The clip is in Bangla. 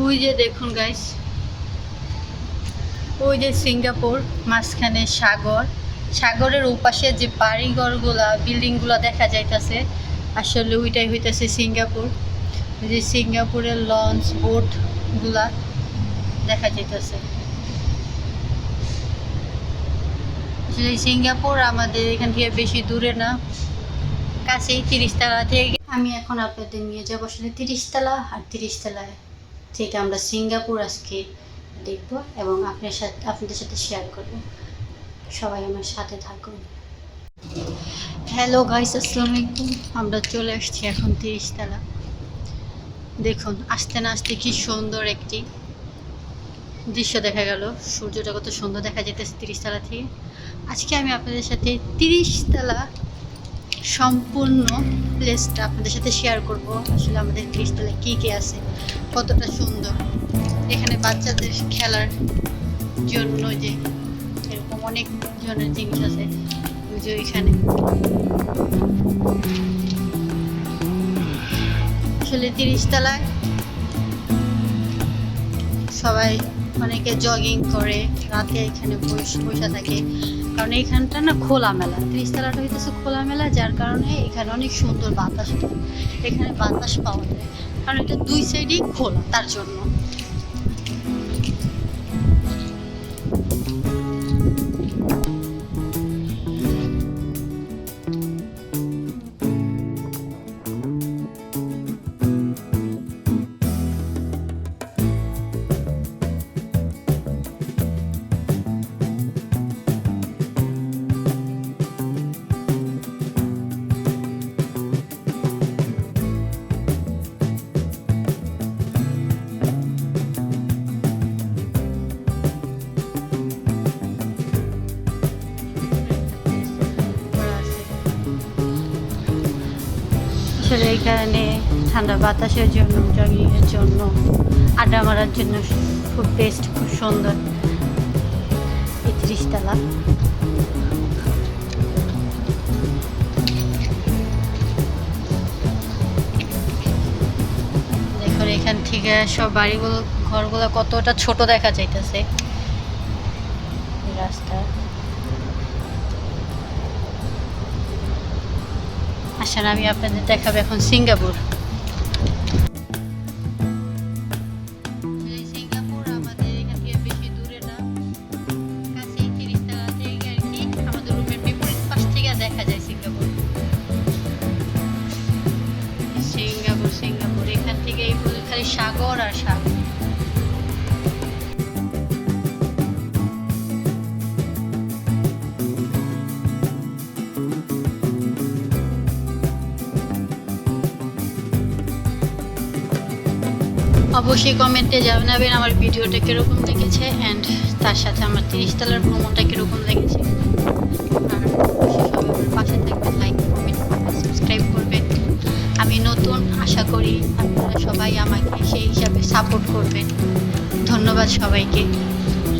ওই যে দেখুন গাইস ওই যে সিঙ্গাপুর, মাঝখানে সাগর। সাগরের ওপাশে যে বাড়িঘরগুলা, বিল্ডিংগুলো দেখা যাইতাছে, আসলে ওইটাই হইতাছে সিঙ্গাপুর। ওই যে সিঙ্গাপুরের লঞ্চ বোটগুলা দেখা যাইতাছে। আসলে সিঙ্গাপুর আমাদের এখান থেকে বেশি দূরে না। কাছেই তিরিশতলা থেকে আমি এখন আপনাদের নিয়ে যাব আসলে তিরিশতলা আর তিরিশতলায়। থেকে আমরা সিঙ্গাপুর আজকে দেখব এবং আপনার সাথে, আপনাদের সাথে শেয়ার করব। সবাই আমার সাথে থাকুন। হ্যালো গাইস আসসালামু আলাইকুম আমরা চলে আসছি এখন তিরিশতলা। দেখুন, আসতে না আসতে কি সুন্দর একটি দৃশ্য দেখা গেল। সূর্যটা কত সুন্দর দেখা যেতেছে তিরিশতলা থেকে। আজকে আমি আপনাদের সাথে তিরিশতলা সম্পূর্ণ প্লেসটা আপনাদের সাথে শেয়ার করব। আসলে আমাদের তিরিশতলায় কী কী আছে, কতটা সুন্দর। এখানে বাচ্চাদের খেলার জন্য যে এরকম অনেক ধরনের জিনিস আছে যে ওইখানে। আসলে তিরিশতলায় সবাই অনেকে জগিং করে, রাতে এখানে বসে থাকে। কারণ এইখানটা না খোলামেলা ত্রিশতলাটা হইতেছে খোলামেলা যার কারণে এখানে অনেক সুন্দর বাতাস এখানে বাতাস পাওয়া যায়। কারণ এটা দুই সাইডেই খোলা, তার জন্য। আসলে এখানে ঠান্ডা বাতাসের জন্য, জগিংয়ের জন্য, আড্ডা মারার জন্য খুব বেস্ট খুব সুন্দর। এই ত্রিশতলা দেখুন, এখান থেকে সব বাড়িগুলো, ঘরগুলো কতটা ছোট দেখা যাইতেছে। রাস্তা। সিঙ্গাপুর। এখান থেকে এই পর্যন্ত খালি সাগর আর সাগর। অবশ্যই কমেন্টে জানাবেন আমার ভিডিওটা কীরকম দেখেছে অ্যান্ড তার সাথে আমার তিরিশ তলার ভ্রমণটা কীরকম লেগেছে। আর পাশে থাকবেন লাইক কমেন্ট সাবস্ক্রাইব করবেন। আমি নতুন, আশা করি আপনারা সবাই আমাকে সেই হিসাবে সাপোর্ট করবেন। ধন্যবাদ সবাইকে।